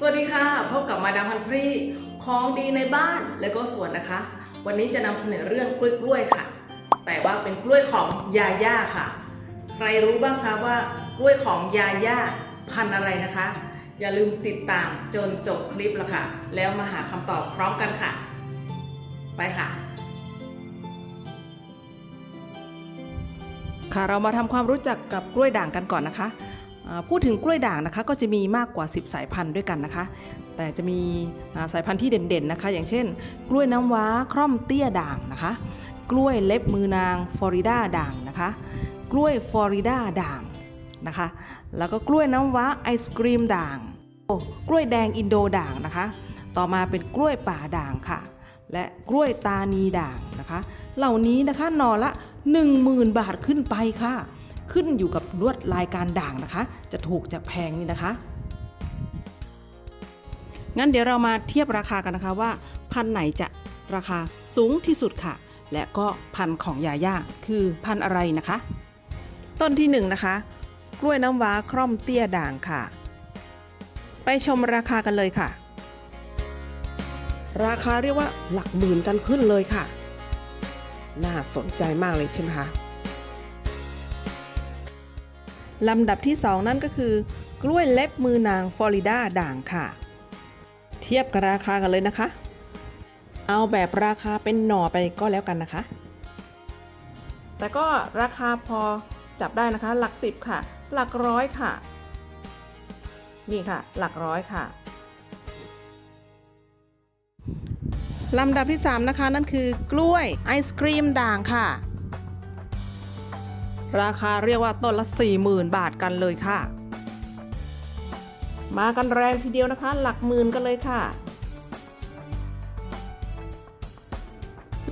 สวัสดีค่ะพบกับมาดามพันทรีของดีในบ้านแล้วก็สวนนะคะ วันนี้จะนำเสนอเรื่องกล้วยกล้วยค่ะ แต่ว่าเป็นกล้วยของยาย่าค่ะ ใครรู้บ้างคะว่ากล้วยของยาย่าพันอะไรนะคะ อย่าลืมติดตามจนจบคลิปละค่ะ แล้วมาหาคำตอบพร้อมกันค่ะ ไปค่ะ ค่ะเรามาทำความรู้จักกับกล้วยด่างกันก่อนนะคะ พูดถึงกล้วยด่างนะคะก็จะมีมากกว่า 10 สายพันธุ์ด้วยกันนะคะ แต่จะมีสายพันธุ์ที่เด่นๆนะคะ อย่างเช่น กล้วยน้ำว้าคร่อมเตี้ยด่างนะคะ กล้วยเล็บมือนางฟลอริดาด่างนะคะ กล้วยฟลอริดาด่างนะคะ แล้วก็กล้วยน้ำว้าไอศกรีมด่างโอ้กล้วยแดงอินโดด่างนะคะ ต่อมาเป็นกล้วยป่าด่างค่ะ และกล้วยตานีด่างนะคะ เหล่านี้นะคะหนอละ 10,000 บาทขึ้นไปค่ะ ขึ้นอยู่กับลวดลายการด่างนะคะ จะถูกจะแพงนี่นะคะงั้นเดี๋ยวเรามาเทียบราคากันนะคะว่า พันไหนจะราคาสูงที่สุดค่ะ และก็พันของยาย่าคือพันอะไรนะคะ ต้นที่หนึ่งนะคะ กล้วยน้ำว้าคร่อมเตี้ยด่างค่ะ ไปชมราคากันเลยค่ะ ราคาเรียกว่าหลักหมื่นกันขึ้นเลยค่ะ น่าสนใจมากเลยใช่ไหมคะ ลำดับที่ 2 นั่นก็คือ กล้วยเล็บมือนางฟลอริดาด่างค่ะ เทียบกับราคากันเลยนะคะ เอาแบบราคาเป็นหน่อไปก็แล้วกันนะคะ แต่ก็ราคาพอจับได้นะคะ หลักสิบค่ะ หลักร้อยค่ะ นี่ค่ะ หลักร้อยค่ะลำดับที่ 3 นะคะ นั่นคือกล้วยไอศครีมด่างค่ะ ราคาเรียกว่าต้นละ 40,000 บาทกันเลยค่ะ มากันแรงทีเดียวนะคะ หลักหมื่นกันเลยค่ะ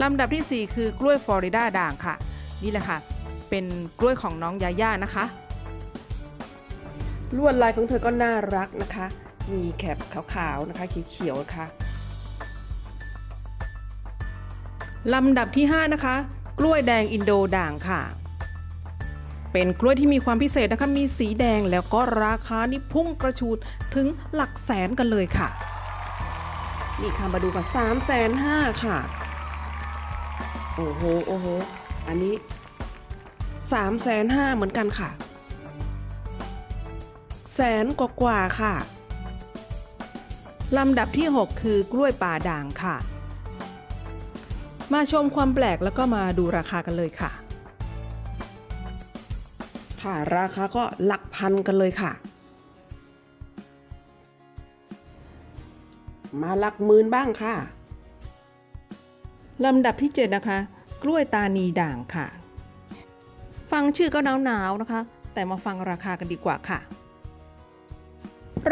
ลำดับทีสี่ 4 คือกล้วยฟลอริดาด่างค่ะ นี่แหละค่ะ เป็นกล้วยของน้องยาย่านะคะ ลวดลายของเธอก็น่ารักนะคะ มีแคปขาวๆนะคะเขียวๆค่ะลำดับที่ 5 นะคะ กล้วยแดงอินโดด่างค่ะ เป็นกล้วยที่มีความพิเศษนะคะมีสีแดงแล้วก็ราคานี่พุ่งกระชูดถึงหลักแสนกันเลยค่ะ นี่ค่ะมาดูกันสามแสนห้าค่ะ โอ้โหโอ้โหอันนี้สามแสนห้าเหมือนกันค่ะ แสนกว่าๆค่ะ ลำดับที่ 6 คือกล้วยป่าด่างค่ะ มาชมความแปลกแล้วก็มาดูราคากันเลยค่ะ ค่ะ ราคาก็หลักพันกันเลยค่ะ มาหลักหมื่นบ้างค่ะ ลำดับที่ 7 นะคะ กล้วยตานีด่างค่ะ ฟังชื่อก็หนาวๆนะคะ แต่มาฟังราคากันดีกว่าค่ะ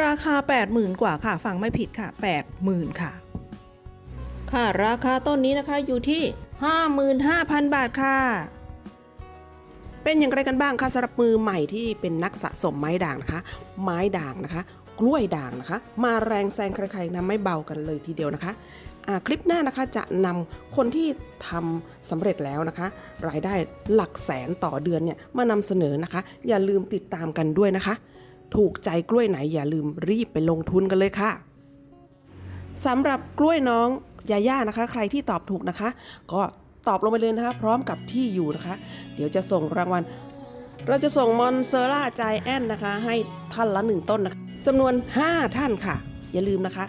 ราคา 80,000 กว่าค่ะ ฟังไม่ผิดค่ะ 80,000 ค่ะ ค่ะ ราคาต้นนี้นะคะอยู่ที่ 55,000 บาทค่ะ เป็นอย่างไรกันบ้างคะสำหรับมือใหม่ที่เป็นนักสะสมไม้ด่างนะคะ ไม้ด่างนะคะ กล้วยด่างนะคะ มาแรงแซงใครๆนะไม่เบากันเลยทีเดียวนะคะคลิปหน้านะคะจะนำคนที่ทำสำเร็จแล้วนะคะ รายได้หลักแสนต่อเดือนเนี่ยมานำเสนอนะคะ อย่าลืมติดตามกันด้วยนะคะ ถูกใจกล้วยไหนอย่าลืมรีบไปลงทุนกันเลยค่ะสำหรับกล้วยน้องยาย่านะคะ ใครที่ตอบถูกนะคะ ก็ ตอบลงไปเลยนะคะพร้อมกับที่อยู่นะคะ เดี๋ยวจะส่งรางวัล เราจะส่งมอนเซอร่าใจแอนนะคะ ให้ท่านละหนึ่งต้นนะคะจำนวน 5 ท่านค่ะ อย่าลืมนะคะ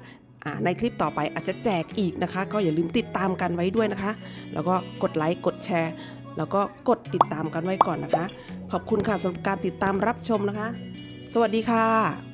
ในคลิปต่อไปอาจจะแจกอีกนะคะ ก็อย่าลืมติดตามกันไว้ด้วยนะคะ แล้วก็กดไลค์กดแชร์ แล้วก็กดติดตามกันไว้ก่อนนะคะ ขอบคุณค่ะสำหรับการติดตามรับชมนะคะ สวัสดีค่ะ